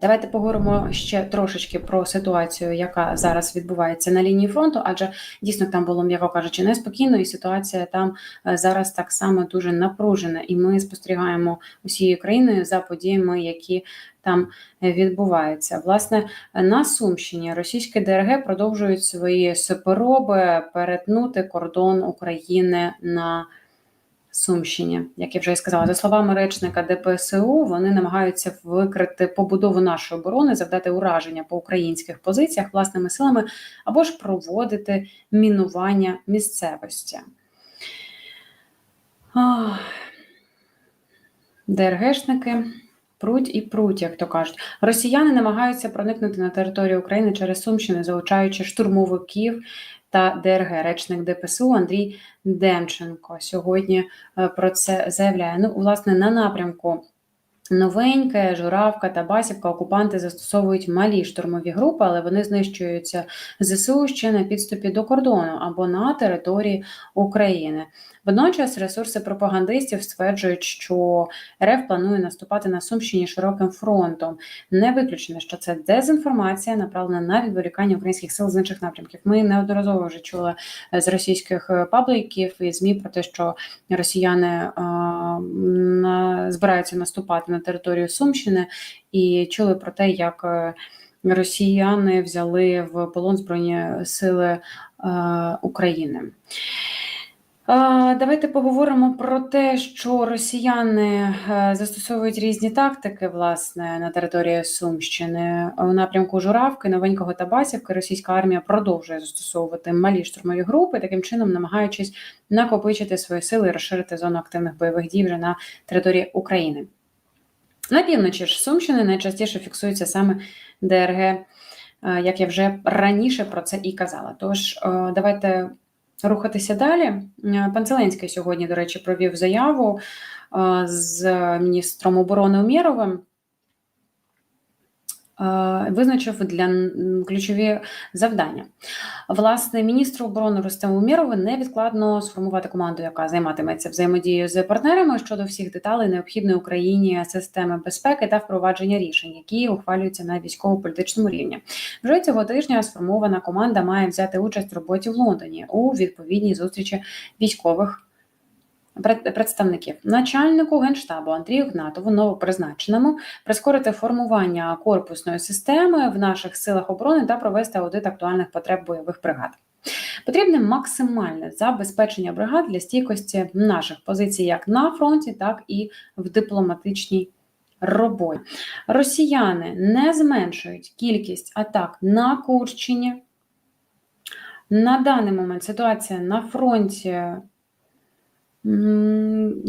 Давайте поговоримо ще трошечки про ситуацію, яка зараз відбувається на лінії фронту, адже дійсно там було, м'яко кажучи, неспокійно, і ситуація там е, зараз так само дуже напружена. І ми спостерігаємо усією країною за подіями, які там е, відбуваються. Власне, на Сумщині російські ДРГ продовжують свої спроби перетнути кордон України на Сумщині, як я вже і сказала, за словами речника ДПСУ, вони намагаються викрити побудову нашої оборони, завдати ураження по українських позиціях власними силами або ж проводити мінування місцевості. ДРГшники пруть і пруть, як то кажуть. Росіяни намагаються проникнути на територію України через Сумщину, залучаючи штурмовиків та ДРГ. Речник ДПСУ Андрій Демченко сьогодні е, про це заявляє. Ну, власне, на напрямку. Новеньке, Журавка та Басівка окупанти застосовують малі штурмові групи, але вони знищуються ЗСУ ще на підступі до кордону або на території України. Водночас ресурси пропагандистів стверджують, що РФ планує наступати на Сумщині широким фронтом. Не виключено, що це дезінформація, направлена на відволікання українських сил з інших напрямків. Ми неодноразово вже чули з російських пабліків і змі про те, що росіяни на, збираються наступати на територію Сумщини, і чули про те, як е, росіяни взяли в полон збройні сили е, України. Давайте поговоримо про те, що росіяни е, застосовують різні тактики власне на території Сумщини у напрямку Журавки, Новенького та Басівки. Російська армія продовжує застосовувати малі штурмові групи, таким чином намагаючись накопичити свої сили і розширити зону активних бойових дій вже на території України. На півночі ж Сумщини найчастіше фіксується саме ДРГ, е, як я вже раніше про це і казала. Тож е, давайте рухатися далі. Е, Пан Зеленський сьогодні, до речі, провів заяву е, з міністром оборони Умєровим. Е, Визначив для ключові завдання. Власне, міністру оборони Рустему Умєрову невідкладно сформувати команду, яка займатиметься взаємодією з партнерами щодо всіх деталей необхідної Україні системи безпеки та впровадження рішень, які ухвалюються на військово-політичному рівні. Вже цього тижня сформована команда має взяти участь в роботі в Лондоні у відповідній зустрічі військових представників начальнику генштабу Андрію Гнатову, новопризначеному, прискорити формування корпусної системи в наших силах оборони та провести аудит актуальних потреб бойових бригад. Потрібне максимальне забезпечення бригад для стійкості наших позицій як на фронті, так і в дипломатичній роботі. Росіяни не зменшують кількість атак на Курщині. На даний момент ситуація на фронті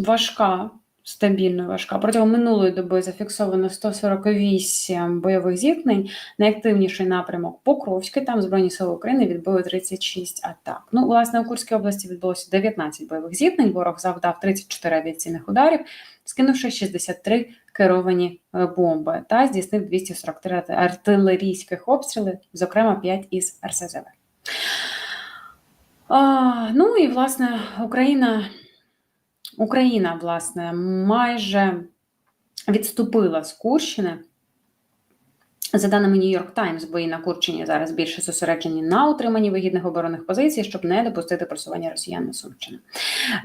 важка, стабільно важка. Протягом минулої доби зафіксовано 148 бойових зіткнень. Найактивніший напрямок Покровський. Там Збройні Сили України відбили 36 атак. Ну, власне, у Курській області відбулося 19 бойових зіткнень. Ворог завдав 34 авіаційних ударів, скинувши 63 керовані е, бомби та здійснив 243 артилерійських обстріли, зокрема 5 із РСЗВ. А, ну і власне Україна, Україна, власне, майже відступила з Курщини. За даними York Times, бої на Курчині зараз більше зосереджені на утриманні вигідних оборонних позицій, щоб не допустити просування росіян на Сумщину.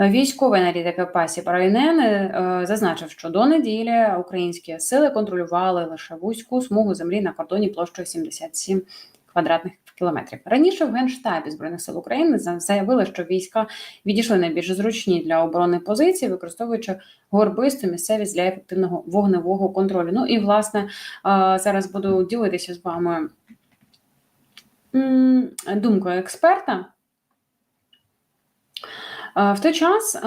Військовий аналітик Пасі Парайнен е, зазначив, що до неділі українські сили контролювали лише вузьку смугу землі на кордоні площею 77 квадратних кілометрів. Раніше в Генштабі Збройних сил України за- заявили, що війська відійшли найбільш зручні для оборони позиції, використовуючи горбисту місцевість для ефективного вогневого контролю. Ну і власне зараз буду ділитися з вами думкою експерта. В той час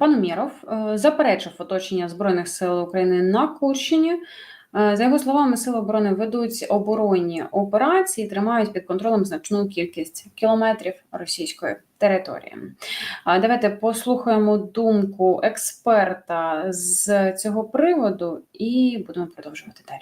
пан Умєров е, заперечив оточення Збройних сил України на Курщині. Е, За його словами, сили оборони ведуть оборонні операції, тримають під контролем значну кількість кілометрів російської території. Давайте послухаємо думку експерта з цього приводу і будемо продовжувати далі.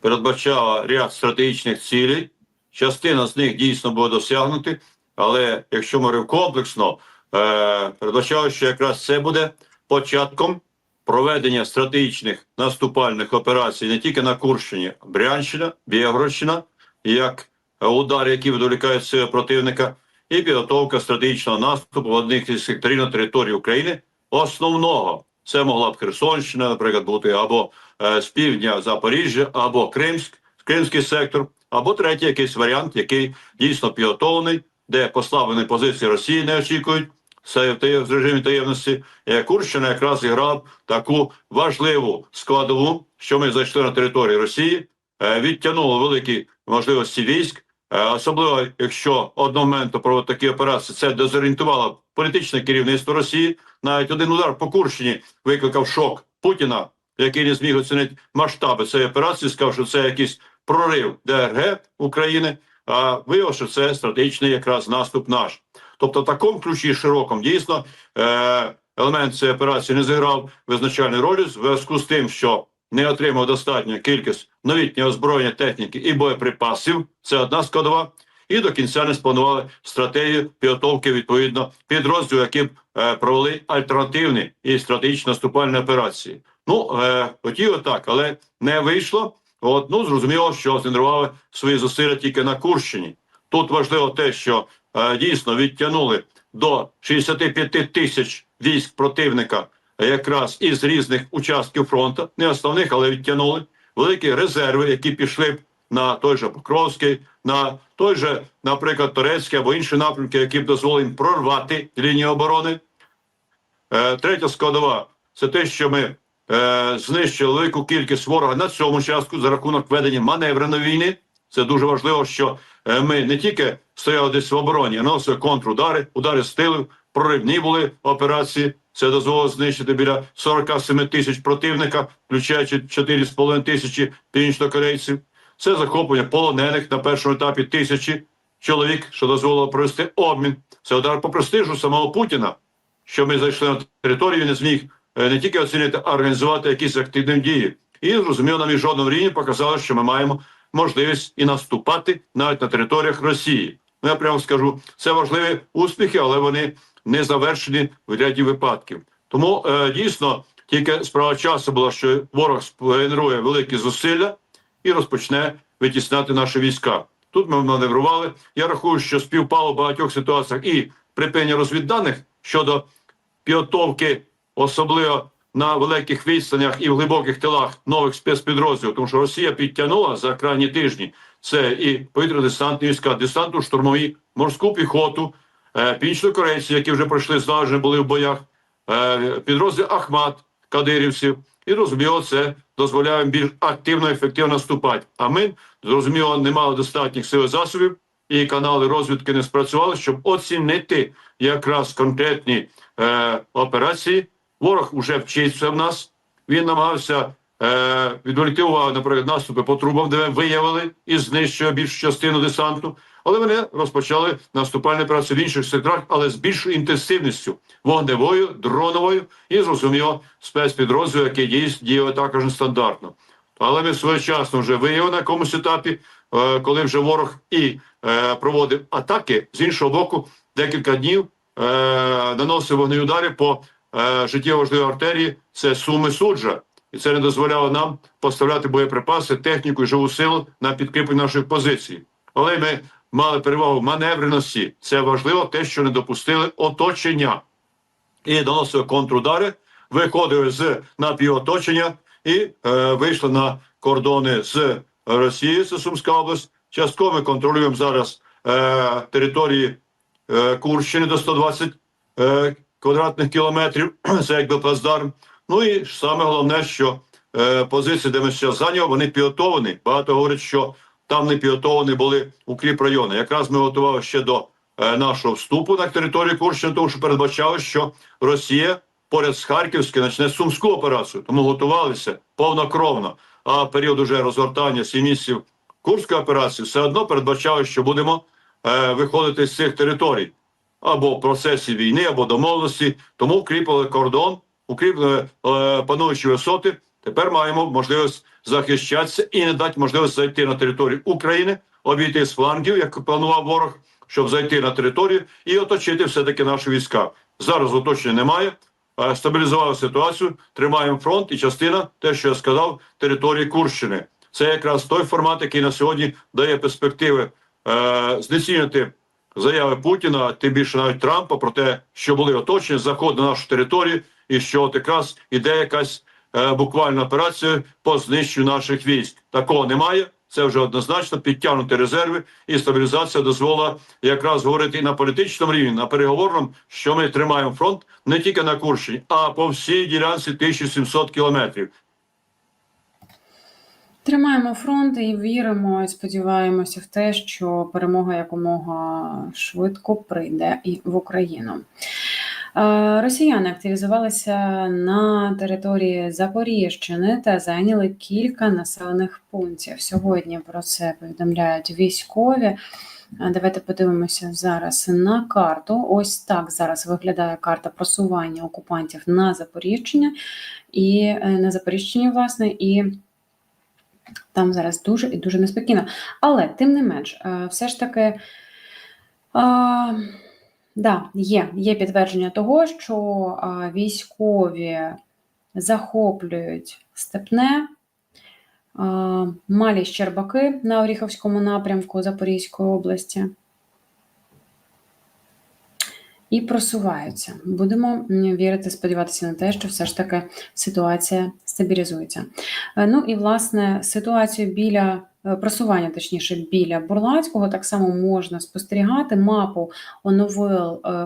передбачала ряд стратегічних цілей. Частина з них дійсно буде досягнути, але якщо ми комплексно, е, передбачало, що якраз це буде початком проведення стратегічних наступальних операцій не тільки на Курщині, Брянщина, Білгородщина, як е, удар, які відволікають сили противника, і підготовка стратегічного наступу в одних із секторів на території України. Основного це могла б Херсонщина, наприклад, бути або е, з півдня Запоріжжя, або Кримськ, Кримський сектор, або третій якийсь варіант, який дійсно підготовлений, де послаблені позиції Росії не очікують. В режимі таємності. Е, Курщина якраз зіграв таку важливу складову, що ми зайшли на територію Росії, е, відтягнули великі можливості військ, е, особливо якщо одномоментно про такі операції це дезорієнтувало політичне керівництво Росії. Навіть один удар по Курщині викликав шок Путіна, який не зміг оцінити масштаби цієї операції, сказав, що це якийсь прорив ДРГ України. А виявилося, що це стратегічний якраз наступ наш. Тобто, в такому ключі широкому дійсно е, елемент цієї операції не зіграв визначальної ролі в зв'язку з тим, що не отримав достатню кількість новітнього озброєння техніки і боєприпасів. Це одна складова. І до кінця не спланували стратегію підготовки відповідно підрозділів, які б е, провели альтернативні і стратегічні наступальні операції. Ну е, хотіло так, але не вийшло. От ну зрозуміло, що згенерували свої зусилля тільки на Курщині. Тут важливо те, що дійсно відтягнули до 65 тисяч військ противника е, якраз із різних участків фронту, не основних, але відтягнули великі резерви, які пішли б на той же Покровський, на той же, наприклад, Турецький або інші напрямки, які б дозволили прорвати лінію оборони. Е, третя складова це те, що ми е, знищили велику кількість ворога на цьому частку за рахунок ведення маневреної війни. Це дуже важливо, що е, ми не тільки стояли десь в обороні, а наносили контрудари, удари з тилу, проривні були операції. Це дозволило знищити біля 47 тисяч противника, включаючи 4,5 тисячі північнокорейців. Це захоплення полонених на першому етапі тисячі чоловік, що дозволило провести обмін. Це удар по престижу самого Путіна, що ми зайшли на територію, не зміг е, не тільки оцінити, а організувати якісь активні дії. І зрозуміло, на міжнародному рівні показало, що ми маємо можливість і наступати навіть на територіях Росії. Ну я прямо скажу, це важливі успіхи, але вони не завершені в ряді випадків. Тому е, дійсно тільки справа часу була, що ворог генерує великі зусилля і розпочне витісняти наші війська. Тут ми маневрували. Я рахую, що співпало в багатьох ситуаціях і припинення розвідданих щодо підготовки, особливо на великих відстанях і в глибоких тилах нових спецпідрозділів, тому що Росія підтягнула за крайні тижні це і повітряно-десантні війська, десанту штурмові, морську піхоту, е, північнокорейці, які вже пройшли злагоджені були в боях, е, підрозділ Ахмат, кадирівців. І розуміло, це дозволяє більш активно і ефективно наступати. А ми зрозуміло не мали достатніх сил засобів, і канали розвідки не спрацювали, щоб оцінити якраз конкретні е, операції. Ворог вже вчиться в нас. Він намагався е, відволікти увагу, наприклад, наступи по трубам, де виявили і знищує більшу частину десанту. Але вони розпочали наступальні операції в інших секторах, але з більшою інтенсивністю вогневою, дроновою і зрозуміло спецпідрозділу, який діє також нестандартно. Але ми своєчасно вже виявили на якомусь етапі, е, коли вже ворог і е, проводив атаки з іншого боку, декілька днів е, наносив вогневі удари по е, життєво важливій артерії. Це суми суджа, і це не дозволяло нам поставляти боєприпаси, техніку і живу силу на підкріплення наших позицій. Але ми мали перевагу маневреності. Це важливо, те, що не допустили оточення і наносили контрудари, виходили з напівоточення і е, вийшли на кордони з Росією, це Сумська область. Частково ми контролюємо зараз е, території е, Курщини до 120 е, квадратних кілометрів. Це якби плацдарм. Ну і саме головне, що е, позиції, де ми зараз зайняли, вони підготовлені. Багато говорять, що там не підготовлені були укріп райони. Якраз ми готували ще до е, нашого вступу на територію Курщини, тому що передбачали, що Росія поряд з Харківською почне сумську операцію, тому готувалися повнокровно. А період уже розгортання сім місяців Курської операції все одно передбачали, що будемо е, виходити з цих територій або в процесі війни, або домовленості. Тому укріпили кордон, укріпили е, пануючі висоти. Тепер маємо можливість захищатися і не дати можливість зайти на територію України, обійти з флангів, як планував ворог, щоб зайти на територію і оточити все-таки наші війська. Зараз оточення немає. е, стабілізували ситуацію, тримаємо фронт і частина, те, що я сказав, території Курщини. Це якраз той формат, який на сьогодні дає перспективи е, знецінити заяви Путіна, тим більше навіть Трампа, про те, що були оточені, заход на нашу територію, і що от якраз іде якась е, буквальна операція по знищенню наших військ. Такого немає. Це вже однозначно підтягнути резерви, і стабілізація дозволила якраз говорити і на політичному рівні, на переговорному, що ми тримаємо фронт не тільки на Курщині, а по всій ділянці 1700 кілометрів. Тримаємо фронт і віримо і сподіваємося в те, що перемога якомога швидко прийде і в Україну. Е, Росіяни активізувалися на території Запоріжчини та зайняли кілька населених пунктів. Сьогодні про це повідомляють військові. Е, Давайте подивимося зараз на карту. Ось так зараз виглядає карта просування окупантів на Запоріжчині і е, на Запоріжчині, власне, і там зараз дуже і дуже неспокійно. Але тим не менш, е, все ж таки. А, Да, є, є підтвердження того, що військові захоплюють степне, малі Щербаки на Оріховському напрямку Запорізької області. І просуваються. Будемо вірити, сподіватися на те, що все ж таки ситуація стабілізується. Е, Ну і власне ситуацію біля е, просування, точніше, біля Бурлацького, так само можна спостерігати. Мапу е,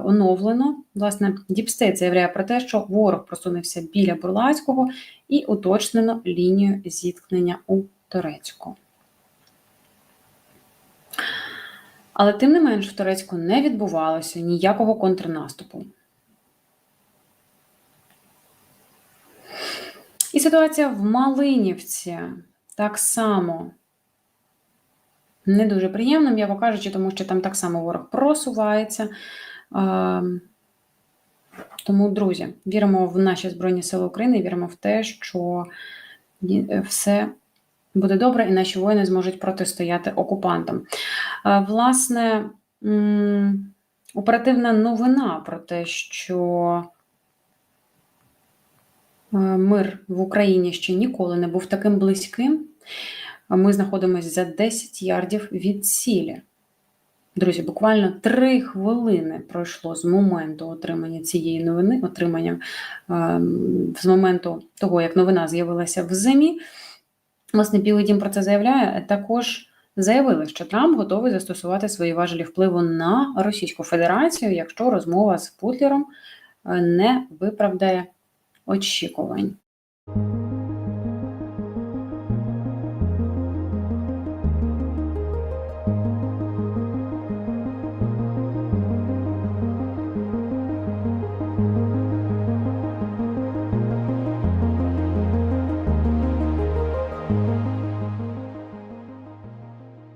оновлено. Власне, Діпстейт заявляє про те, що ворог просунувся біля Бурлацького і уточнено лінію зіткнення у Турецьку. Але тим не менш в Турецьку не відбувалося ніякого контрнаступу. І ситуація в Малинівці так само не дуже приємна, м'яко кажучи, тому що там так само ворог просувається. Е, Тому, друзі, віримо в наші Збройні Сили України, віримо в те, що все буде добре, і наші воїни зможуть протистояти окупантам. Е, Власне, оперативна новина про те, що е, мир в Україні ще ніколи не був таким близьким. Ми знаходимося за 10 ярдів від цілі. Друзі, буквально три хвилини пройшло з моменту отримання цієї новини, отримання ем, з моменту того, як новина з'явилася в ЗМІ. Власне, Білий Дім про це заявляє. Також заявили, що Трамп готовий застосувати свої важелі впливу на Російську Федерацію, якщо розмова з Путлером е, не виправдає очікувань.